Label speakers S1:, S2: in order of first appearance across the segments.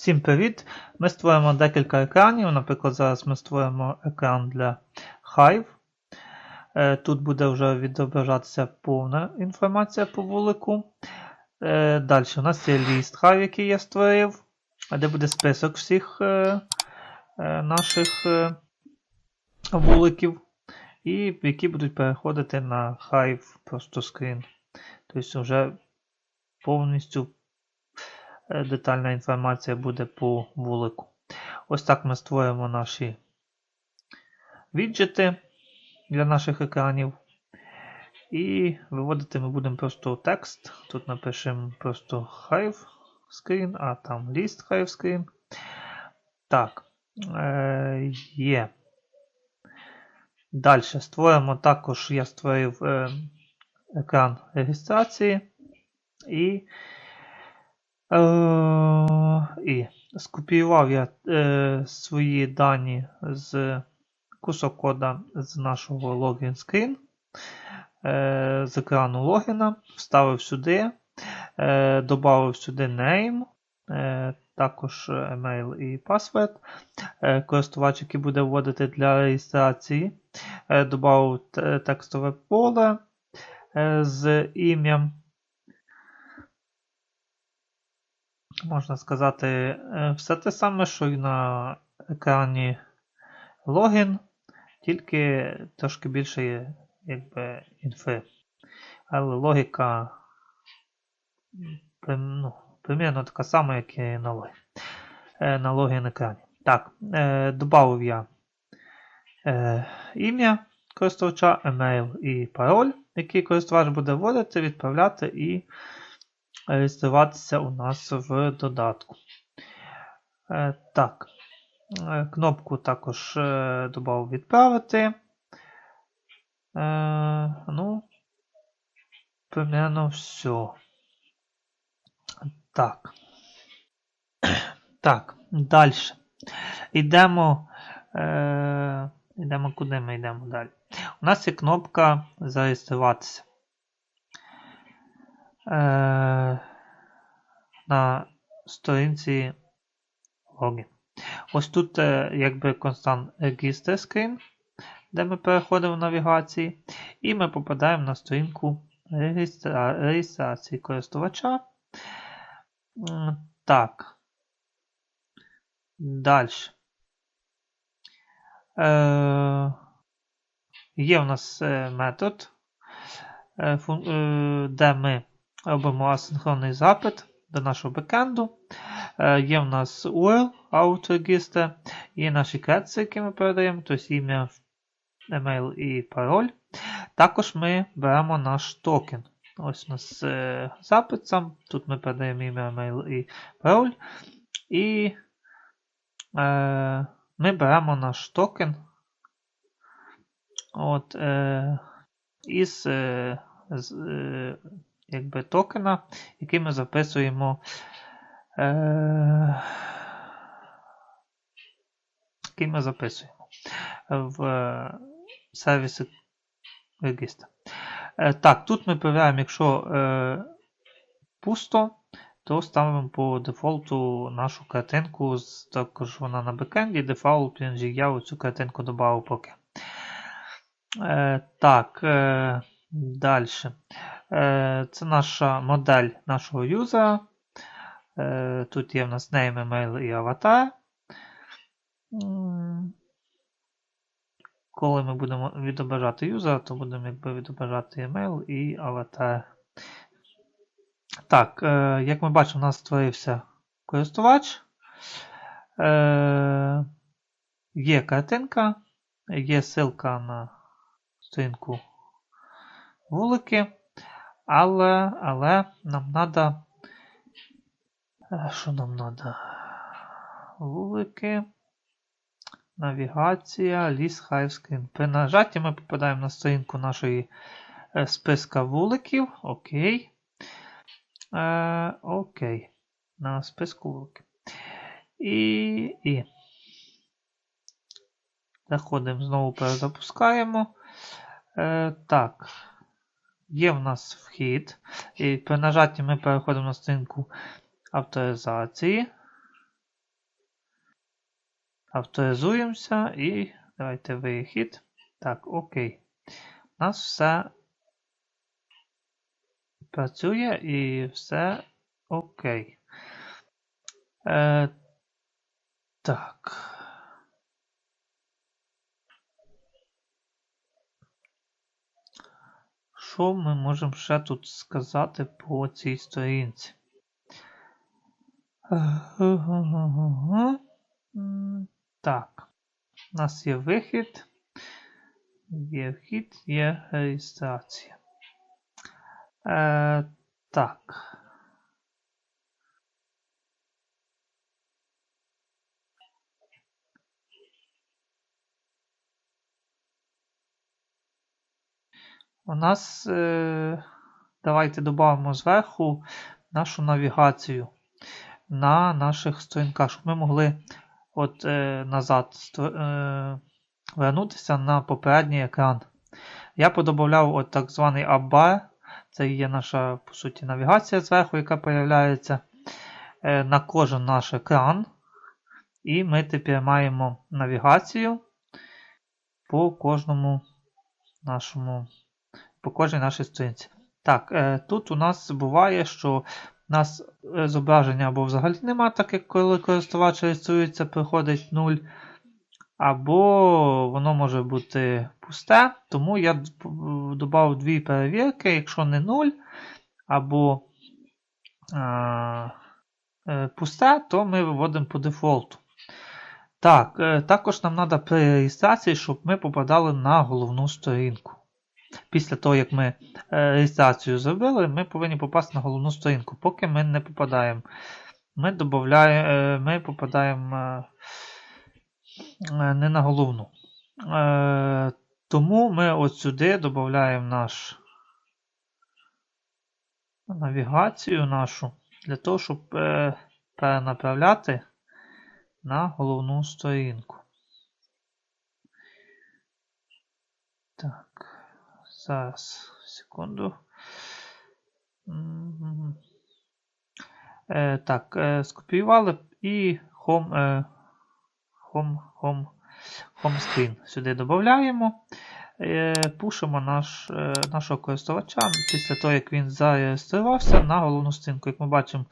S1: Всім привіт! Ми створимо декілька екранів. Наприклад, зараз ми створимо екран для Hive. Е, Тут буде вже відображатися повна інформація по вулику. Е, Далі у нас є ліст Hive, який я створив, де буде список всіх е, наших вуликів, і які будуть переходити на Hive просто скрін. Тобто вже повністю детальна інформація буде по вулику. Ось так ми створимо наші віджити для наших екранів. І виводити ми будемо просто текст. Тут напишемо просто Hive screen, а там list Hive screen. Так, е, є. Далі створимо також, я створив е, екран реєстрації. І Е, і скопіював я е, свої дані з кусок кода з нашого login screen, е, з екрану логіна, вставив сюди, е, додав сюди name, е, також email і password. Е, користувач, який буде вводити для реєстрації, е, додав текстове поле е, з ім'ям. Можна сказати, е, все те саме, що і на екрані логін, тільки трошки більше якби, інфи. Але логіка ну, примірно така сама, як і на логін, е, на логін екрані. Так, е, додав я е, ім'я користувача, емейл і пароль, який користувач буде вводити, відправляти і реєструватися у нас в додатку. Е, так, е, кнопку також е, додав відправити. Ну, примерно все. Так. Так, далі. Йдемо. Е, Йдемо куди ми йдемо далі. У нас є кнопка зареєструватися. Е, на сторінці логін. Ось тут е, якби констант Register Screen, де ми переходимо в навігації, і ми попадаємо на сторінку реєстрації користувача. Так. Далі. Е, Є у нас е, метод, де ми робимо асинхронний запит до нашого бекенду. Е, є в нас URL, OutRegister, є наші кредси, які ми передаємо, тобто ім'я, емейл і пароль. Також ми беремо наш токен. Ось у нас е, запит сам. Тут ми передаємо ім'я, емейл і пароль. І е, ми беремо наш токен от, е, із е, з, якби токена, який ми записуємо. Е, який ми записуємо в сервіси регістр. Е, так, тут ми перевіряємо, якщо е, пусто, то ставимо по дефолту нашу картинку, також вона на бекенді, дефолт PNG, я цю картинку додав поки. Е, так, е, далі. Е, це наша модель нашого юзера. Е, тут є в нас name, email і аватар. Коли ми будемо відображати юзера, то будемо якби відображати email і аватар. Так, е, як ми бачимо, у нас створився користувач. Є картинка, є ссылка на сторінку вулики. Але але нам треба. Що нам треба? Вулики. Навігація, ліс, хайвскрін. При нажатті ми попадаємо на сторінку нашої е, списка вуликів. Окей. Е, Окей. На списку вуликів. І. і. Заходимо, знову перезапускаємо. Е, Так. Є в нас вхід. І при нажатті ми переходимо на сторінку авторизації. Авторизуємося і давайте вихід. Так, окей. У нас все працює і все окей. Е, так. Що ми можемо ще тут сказати по цій сторінці? Так. У нас є вихід, є вхід, є реєстрація. Е, так. У нас е, давайте додамо зверху нашу навігацію на наших сторінках, щоб ми могли от е, назад е, вернутися на попередній екран. Я подобавляв от так званий аббар. Це є наша, по суті, навігація зверху, яка появляється на кожен наш екран. І ми тепер маємо навігацію по кожному нашому, по кожній нашій сторінці. Так, е, тут у нас буває, що у нас е, зображення або взагалі нема, так як коли користувач реєструється, приходить 0. Або воно може бути пусте, тому я додав дві перевірки, якщо не 0, або е, е, пусте, то ми виводимо по дефолту. Так, також нам треба при реєстрації, щоб ми попадали на головну сторінку. Після того, як ми е, реєстрацію зробили, ми повинні попасти на головну сторінку. Поки ми не попадаємо. Ми, додаємо, е, ми попадаємо е, не на головну. Тому ми от сюди додаємо наш навігацію нашу для того, щоб перенаправляти на головну сторінку. Так, зараз, секунду. Е, так, е, скопіювали і home, е, home, home, home screen сюди додаємо. Е, пушимо наш, е, нашого користувача після того, як він зареєструвався на головну сторінку. Як ми бачимо,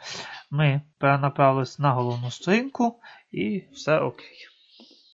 S1: ми перенаправилися на головну сторінку і все окей.